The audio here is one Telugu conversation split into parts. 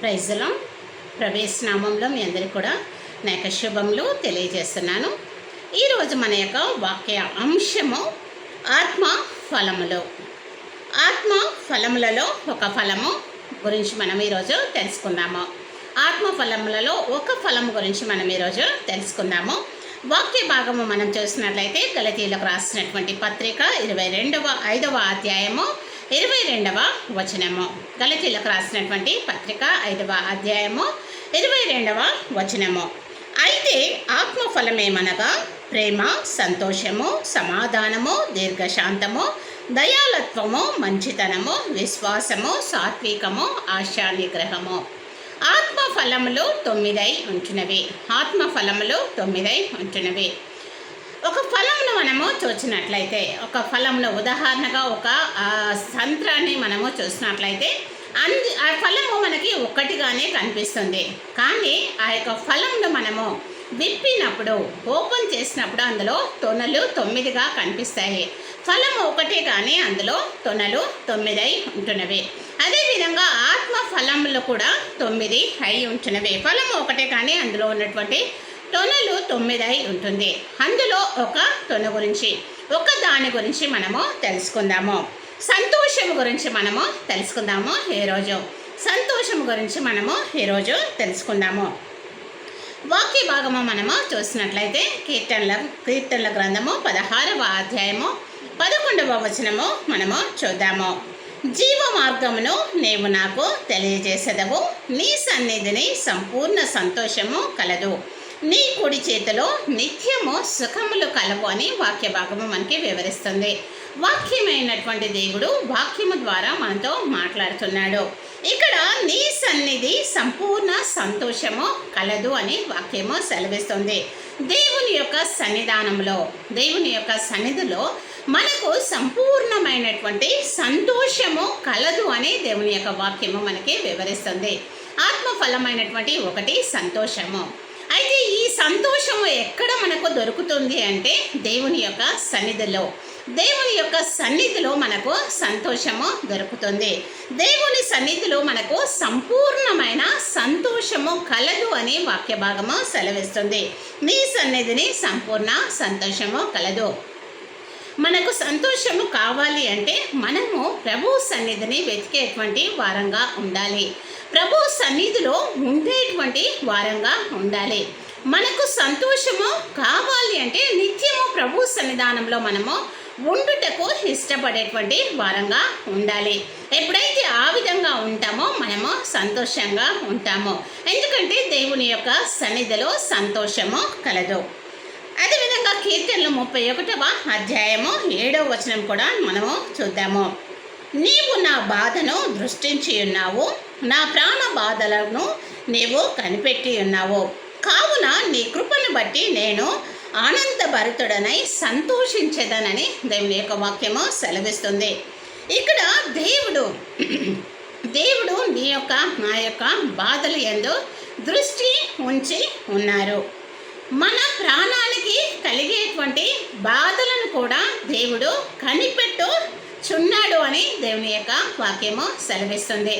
ప్రైజ్లో ప్రవేశనామంలో మీ అందరికీ కూడా నా యొక్క శుభములు తెలియజేస్తున్నాను. ఈరోజు మన యొక్క వాక్య అంశము ఆత్మ ఫలములు. ఆత్మ ఫలములలో ఒక ఫలము గురించి మనం ఈరోజు తెలుసుకుందాము. ఆత్మ ఫలములలో ఒక ఫలం గురించి మనం ఈరోజు తెలుసుకుందాము. వాక్య భాగము మనం చూసినట్లయితే గలతీలకు రాసినటువంటి పత్రిక ఇరవై రెండవ ఐదవ అధ్యాయము ఇరవై రెండవ వచనము. గలతీలకు రాసినటువంటి పత్రిక ఐదవ అధ్యాయము. ఇరవై రెండవ వచనము. అయితే ఆత్మఫలమేమనగా ప్రేమ సంతోషము సమాధానము దీర్ఘశాంతము దయాలత్వము మంచితనము విశ్వాసము సాత్వికము ఆశానిగ్రహము. ఆత్మఫలములు ఆత్మ ఫలములు తొమ్మిదై ఉంచునవి. ఆత్మఫలములు తొమ్మిదై ఉంచునవి. ఒక ఫలమును మనము చూసినట్లయితే ఒక ఫలంలో ఉదాహరణగా ఒక సంత్రాన్ని మనము చూసినట్లయితే అందు ఆ ఫలము మనకి ఒక్కటిగానే కనిపిస్తుంది. కానీ ఆ యొక్క ఫలంను మనము విప్పినప్పుడు ఓపెన్ చేసినప్పుడు అందులో తొనలు తొమ్మిదిగా కనిపిస్తాయి. ఫలము ఒకటే కానీ అందులో తొనలు తొమ్మిదై ఉంటున్నవి. అదేవిధంగా ఆత్మ ఫలములు కూడా తొమ్మిది అయి ఉంటున్నవి. ఫలము ఒకటే కానీ అందులో ఉన్నటువంటి తొనలు తొమ్మిదై ఉంటుంది. అందులో ఒక తొన గురించి ఒక దాని గురించి మనము తెలుసుకుందాము. సంతోషం గురించి మనము తెలుసుకుందాము ఈరోజు సంతోషం గురించి మనము ఈరోజు తెలుసుకుందాము. వాక్య భాగము మనము చూసినట్లయితే కీర్తనల కీర్తనల గ్రంథము పదహారవ అధ్యాయము పదకొండవ వచనము మనము చూద్దాము. జీవ మార్గమును నీవు నాకు తెలియజేసేదవు. నీ సన్నిధిని సంపూర్ణ సంతోషము కలదు. నీ కుడి చేతిలో నిత్యము సుఖములు కలవు అని వాక్య భాగము మనకి వివరిస్తుంది. వాక్యమైనటువంటి దేవుడు వాక్యము ద్వారా మనతో మాట్లాడుతున్నాడు. ఇక్కడ నీ సన్నిధి సంపూర్ణ సంతోషము కలదు అని వాక్యము సెలవిస్తుంది. దేవుని యొక్క సన్నిధానంలో దేవుని యొక్క సన్నిధిలో మనకు సంపూర్ణమైనటువంటి సంతోషము కలదు అని దేవుని యొక్క వాక్యము మనకి వివరిస్తుంది. ఆత్మఫలమైనటువంటి ఒకటి సంతోషము. సంతోషము ఎక్కడ మనకు దొరుకుతుంది అంటే దేవుని యొక్క సన్నిధిలో. దేవుని యొక్క సన్నిధిలో మనకు సంతోషము దొరుకుతుంది. దేవుని సన్నిధిలో మనకు సంపూర్ణమైన సంతోషము కలదు అని వాక్య భాగము సెలవిస్తుంది. నీ సన్నిధిని సంపూర్ణ సంతోషము కలదు. మనకు సంతోషము కావాలి అంటే మనము ప్రభు సన్నిధిని వెతికేటువంటి వారంగా ఉండాలి. ప్రభు సన్నిధిలో ఉండేటువంటి వారంగా ఉండాలి. మనకు సంతోషము కావాలి అంటే నిత్యము ప్రభు సన్నిధానంలో మనము ఉండుటకు ఇష్టపడేటువంటి వారంగా ఉండాలి. ఎప్పుడైతే ఆ విధంగా ఉంటామో మనము సంతోషంగా ఉంటాము. ఎందుకంటే దేవుని యొక్క సన్నిధిలో సంతోషము కలదు. అదేవిధంగా కీర్తనలు ముప్పై ఒకటవ అధ్యాయము ఏడవ వచనం కూడా మనము చూద్దాము. నీవు నా బాధను దృష్టించి ఉన్నావు. నా ప్రాణ బాధలను నీవు కనిపెట్టి ఉన్నావు. కావున నీ కృపను బట్టి నేను ఆనందభరితుడనై సంతోషించేదనని దేవుని యొక్క వాక్యము సెలవిస్తుంది. ఇక్కడ దేవుడు దేవుడు నీ యొక్క నా యొక్క బాధలు ఎందు దృష్టి ఉంచి ఉన్నారు. మన ప్రాణానికి కలిగేటువంటి బాధలను కూడా దేవుడు కనిపెట్టు చున్నాడు అని దేవుని యొక్క వాక్యము సెలవిస్తుంది.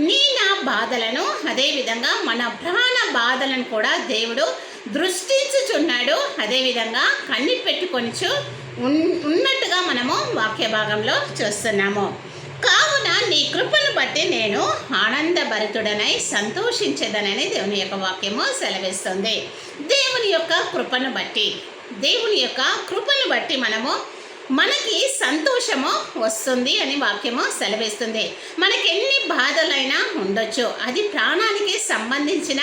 నీ నా బాధలను అదేవిధంగా మన ప్రాణ బాధలను కూడా దేవుడు దృష్టించుచున్నాడు. అదేవిధంగా కన్ని పెట్టుకొనిచు ఉన్- ఉన్నట్టుగా మనము వాక్య భాగంలో చూస్తున్నాము. కావున నీ కృపను బట్టి నేను ఆనందభరితుడనై సంతోషించేదనని దేవుని యొక్క వాక్యము సెలవిస్తుంది. దేవుని యొక్క కృపను బట్టి దేవుని యొక్క కృపను బట్టి మనము మనకి సంతోషము వస్తుంది అని వాక్యము సెలవిస్తుంది. మనకి ఎన్ని బాధలైనా ఉండొచ్చు. అది ప్రాణానికి సంబంధించిన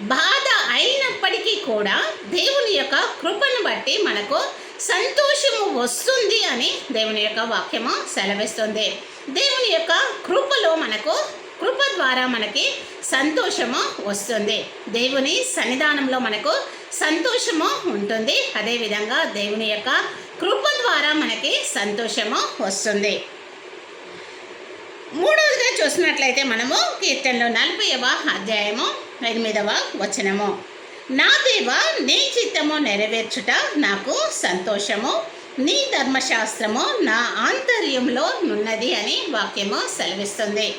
బాధ అయినప్పటికీ కూడా దేవుని యొక్క కృపను బట్టి మనకు సంతోషము వస్తుంది అని దేవుని యొక్క వాక్యము సెలవిస్తుంది. దేవుని యొక్క కృపలో మనకు కృప ద్వారా మనకి సంతోషము వస్తుంది. దేవుని సన్నిధానంలో మనకు సంతోషము ఉంటుంది. అదేవిధంగా దేవుని యొక్క కృప ద్వారా మనకి సంతోషము వస్తుంది. మూడవదిగా చూసినట్లయితే మనము కీర్తనలో నలభైవ అధ్యాయము ఎనిమిదవ వచనము. నా దేవ నీ చిత్తము నెరవేర్చుట నాకు సంతోషము. నీ ధర్మశాస్త్రము నా ఆంతర్యంలో ఉన్నది అని వాక్యము సెలవిస్తుంది.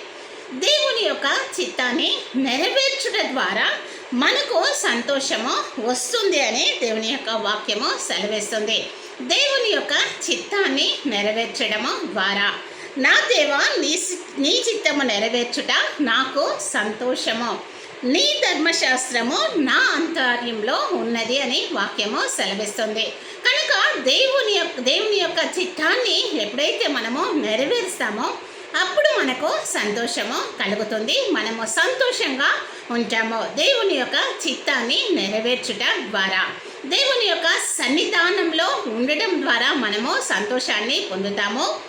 దేవుని యొక్క చిత్తాన్ని నెరవేర్చుట ద్వారా మనకు సంతోషము వస్తుంది అని దేవుని యొక్క వాక్యము సెలవిస్తుంది. దేవుని యొక్క చిత్తాన్ని నెరవేర్చడము ద్వారా. నా దేవ నీ నీ చిత్తము నెరవేర్చుట నాకు సంతోషము. నీ ధర్మశాస్త్రము నా అంతర్యంలో ఉన్నది అని వాక్యము సెలవిస్తుంది. కనుక దేవుని యొక్క దేవుని యొక్క చిత్తాన్ని ఎప్పుడైతే మనము నెరవేరుస్తామో అప్పుడు మనకు సంతోషము కలుగుతుంది. మనము సంతోషంగా ఉంటాము దేవుని యొక్క చిత్తాన్ని నెరవేర్చుట ద్వారా. దేవుని యొక్క సన్నిధానంలో ఉండడం ద్వారా మనము సంతోషాన్ని పొందుతాము.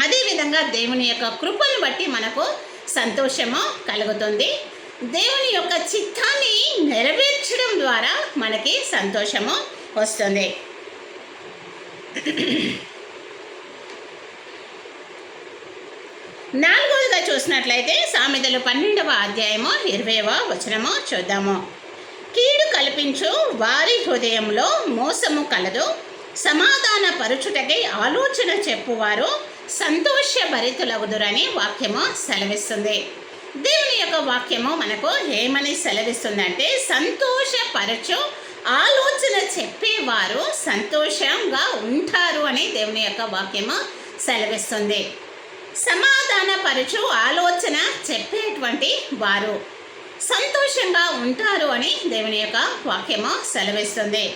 అదేవిధంగా దేవుని యొక్క కృపను బట్టి మనకు సంతోషము కలుగుతుంది. దేవుని యొక్క చిత్తాన్ని నెరవేర్చడం ద్వారా మనకి సంతోషము వస్తుంది. నాలుగవదిగా చూసినట్లయితే సామెతలు పన్నెండవ అధ్యాయము ఇరవైవ వచనము చూద్దాము. కీడు కల్పించు వారి హృదయంలో మోసము కలదు. సమాధాన పరుచుటకై ఆలోచన చెప్పువారు సంతోషభరితులగుదురని వాక్యము సెలవిస్తుంది. దేవుని యొక్క వాక్యము మనకు ఏమని సెలవిస్తుందంటే సంతోషపరచు ఆలోచన చెప్పేవారు సంతోషంగా ఉంటారు అని దేవుని యొక్క వాక్యము సెలవిస్తుంది. సమాధానపరచు ఆలోచన చెప్పేటువంటి వారు సంతోషంగా ఉంటారు అని దేవుని యొక్క వాక్యము సెలవిస్తుంది.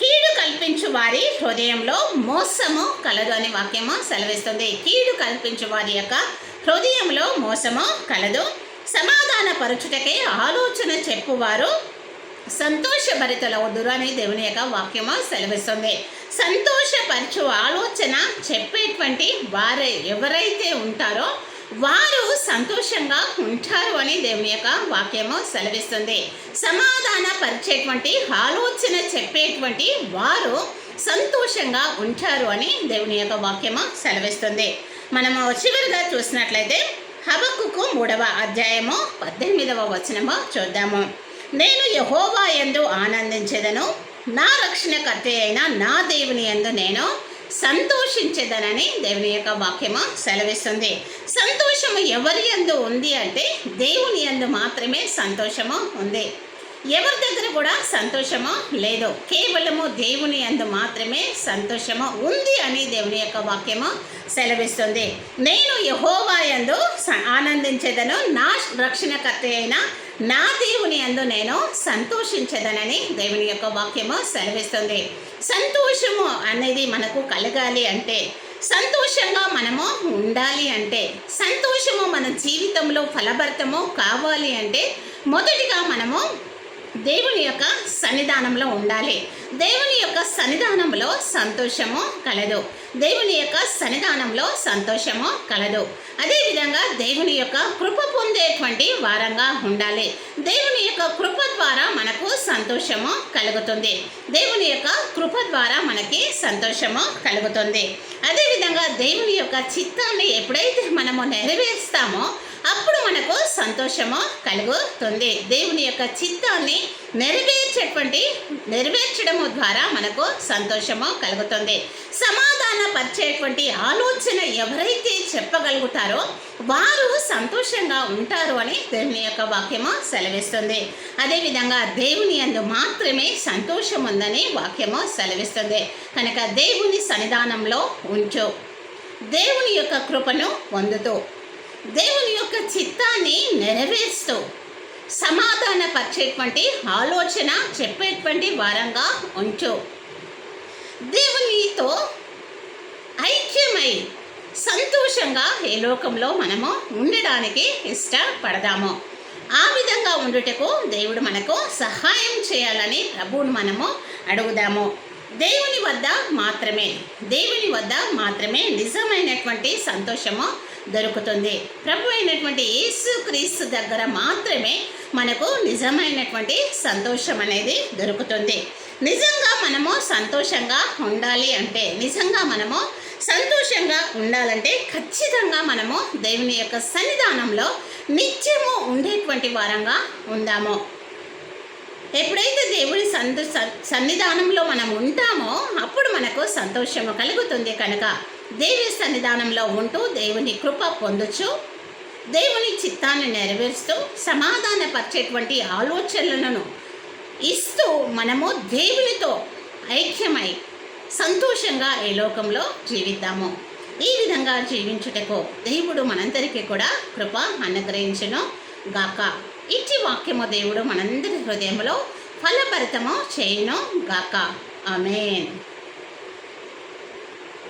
కీడు కల్పించు వారి హృదయంలో మోసము కలదు అని వాక్యము సెలవిస్తుంది. కీడు కల్పించు వారి యొక్క హృదయంలో మోసము కలదు. సమాధాన పరుచుటకే ఆలోచన చెప్పువారు సంతోషభరితలవుదురు అని దేవుని యొక్క వాక్యము సెలవిస్తుంది. సంతోషపరచు ఆలోచన చెప్పేటువంటి వారు ఎవరైతే ఉంటారో వారు సంతోషంగా ఉంటారు అని దేవుని యొక్క వాక్యము సెలవిస్తుంది. సమాధాన పరిచేటువంటి ఆలోచన చెప్పేటువంటి వారు సంతోషంగా ఉంటారు అని దేవుని యొక్క వాక్యము సెలవిస్తుంది. మనము చివరిగా చూసినట్లయితే హబక్కుకు మూడవ అధ్యాయము పద్దెనిమిదవ వచనము చూద్దాము. నేను యహోవా ఎందు ఆనందించేదను. నా రక్షణకర్త అయిన నా దేవుని యందు నేను సంతోషించేదనని దేవుని యొక్క వాక్యము సెలవిస్తుంది. సంతోషము ఎవరి యందు ఉంది అంటే దేవుని యందు మాత్రమే సంతోషము ఉంది. ఎవరి దగ్గర కూడా సంతోషము లేదు. కేవలము దేవుని యందు మాత్రమే సంతోషము ఉంది అని దేవుని యొక్క వాక్యము సెలవిస్తుంది. నేను యహోవా యందు స- ఆనందించేదను. నా రక్షణకర్త అయిన నా దేవుని యందు నేను సంతోషించదనని దేవుని యొక్క వాక్యము సెలవిస్తుంది. సంతోషము అనేది మనకు కలగాలి అంటే సంతోషంగా మనము ఉండాలి అంటే సంతోషము మన జీవితంలో ఫలభరితము కావాలి అంటే మొదటిగా మనము దేవుని యొక్క సన్నిధానంలో ఉండాలి. దేవుని యొక్క సన్నిధానంలో సంతోషము కలదు. దేవుని యొక్క సన్నిధానంలో సంతోషము కలదు. అదేవిధంగా దేవుని యొక్క కృప పొందేటువంటి వారంగా ఉండాలి. దేవుని యొక్క కృప ద్వారా మనకు సంతోషము కలుగుతుంది. దేవుని యొక్క కృప ద్వారా మనకి సంతోషము కలుగుతుంది. అదేవిధంగా దేవుని యొక్క చిత్తాన్ని ఎప్పుడైతే మనము నెరవేరుస్తామో అప్పుడు మనకు సంతోషము కలుగుతుంది. దేవుని యొక్క చిత్తాన్ని నెరవేర్చేటువంటి నెరవేర్చడము ద్వారా మనకు సంతోషము కలుగుతుంది. సమాధాన పరిచేటువంటి ఆలోచన ఎవరైతే చెప్పగలుగుతారో వారు సంతోషంగా ఉంటారు అని దేవుని యొక్క వాక్యము సెలవిస్తుంది. అదేవిధంగా దేవుని అందు మాత్రమే సంతోషం ఉందని వాక్యము సెలవిస్తుంది. కనుక దేవుని సన్నిధానంలో ఉంచు. దేవుని యొక్క కృపను పొందుతూ. దేవుని యొక్క చిత్తాన్ని నెరవేరుస్తూ సమాధానపరిచేటువంటి ఆలోచన చెప్పేటువంటి వారంగా ఉంచు. దేవునితో ఐక్యమై సంతోషంగా ఈ లోకంలో మనము ఉండడానికి ఇష్టపడదాము. ఆ విధంగా ఉండుటకు దేవుడు మనకు సహాయం చేయాలని ప్రభువును మనము అడుగుదాము. దేవుని వద్ద మాత్రమే దేవుని వద్ద మాత్రమే నిజమైనటువంటి సంతోషము దొరుకుతుంది. ప్రభు అయినటువంటి యేసు క్రీస్తు దగ్గర మాత్రమే మనకు నిజమైనటువంటి సంతోషం అనేది దొరుకుతుంది. నిజంగా మనము సంతోషంగా ఉండాలి అంటే నిజంగా మనము సంతోషంగా ఉండాలంటే ఖచ్చితంగా మనము దేవుని యొక్క సన్నిధానంలో నిత్యము ఉండేటువంటి వారంగా ఉందాము. ఎప్పుడైతే దేవుని సంత సన్నిధానంలో మనం ఉంటామో అప్పుడు మనకు సంతోషము కలుగుతుంది కనుక దేవి సన్నిధానంలో ఉంటూ దేవుని కృప పొందొచ్చు దేవుని చిత్తాన్ని నెరవేరుస్తూ సమాధానపరిచేటువంటి ఆలోచనలను ఇస్తూ మనము దేవునితో ఐక్యమై సంతోషంగా ఈ లోకంలో జీవిద్దాము. ఈ విధంగా జీవించుటకు దేవుడు మనందరికీ కూడా కృప అనుగ్రహించను గాక. ఇచ్చి వాక్యము దేవుడు మనందరి హృదయంలో ఫలభరితము చేయను గాక ఆమెన్.